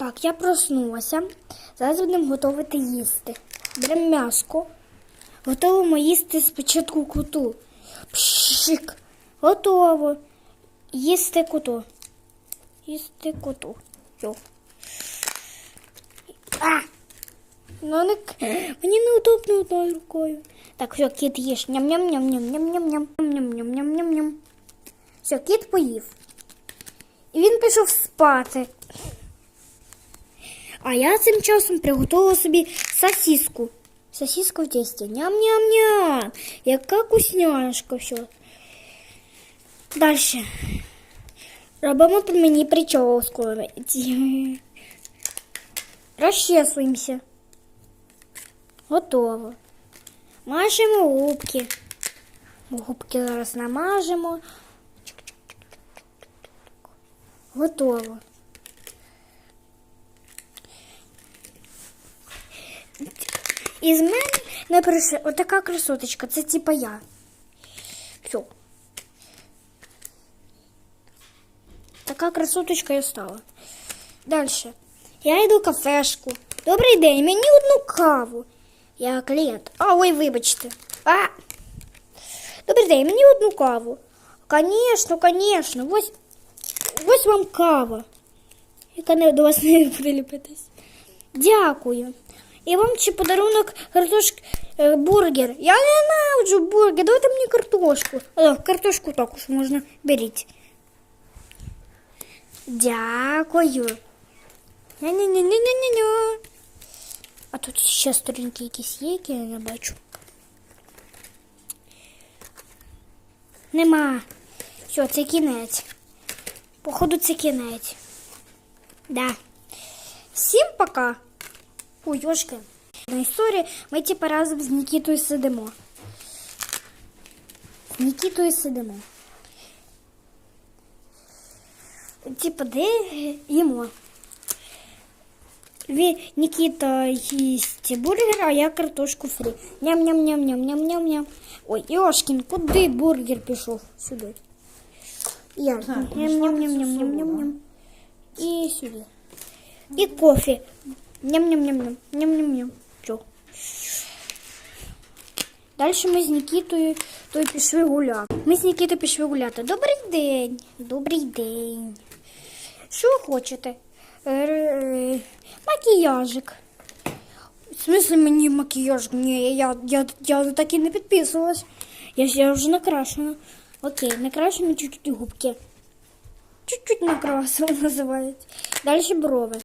Так, я проснулася. Зараз будемо готувати їсти. Беремо м'яско. Готовимо їсти спочатку куту. Пшик. Готово. Їсти куту. Їсти куту. Йо. А! Ну, не... Мені неудобно одною рукою. Так, все, кіт їж. Ням-ням-ням-ням-ням-ням-ням. Ням-ням-ням-ням-ням. Все, кіт поїв. І він пішов спати. А я цим часом приготувала собі сосиску. Сосиску в тесті. Ням-ням-ням. Яка вкусняшка все. Дальше. Робимо по мені прическу. Розчесуємося. Готово. Мажемо губки. Губки зараз намажемо. Готово. Із мене не прийшла отака красоточка. Це типа я. Все. Така красоточка я стала. Дальше. Я йду в кафешку. Добрий день, мені одну каву. Я клієнт. А, ой, вибачте. А. Добрий день, мені одну каву. Конечно, конечно. Ось, ось вам кава. Яка не до вас не приліпитись. Дякую. І вам чи подарунок картош... е, бургер. Я ненавиджу бургер. Давайте мені картошку. О, картошку також можна беріть. Дякую. Ня-ня-ня-ня-ня-ня. А тут ще сторінки якісь є, які я не бачу. Нема. Все, це кінець. Походу, це кінець. Да. Всім пока. Ой, ёшки. На історії ми типа разом з Нікітою сидимо. З Нікітою сидимо. Типа, де їмо? Нікіта їсть бургер, а я картошку фрі. Ням-ням-ням-ням-ням-ням-ням. Ой, Йошкін, куди бургер пішов? Сюди. Я. Ням-ням-ням-ням-ням-ням. І сюди. І кофе. Ням-ням-ням-ням. Ням-ням-ням. Далі ми з Нікітою то пішли гуляти. Ми з Нікітою пішли гуляти. Добрий день. Добрий день. Що ви хочете? Е, е, Макіяжик. В смысле мені макіяж? Ні, я, я, я так і не підписувалась. Я, я вже накрашена. Окей, накрашені чуть-чуть губки. Чуть-чуть накрасила називають. Далі брови.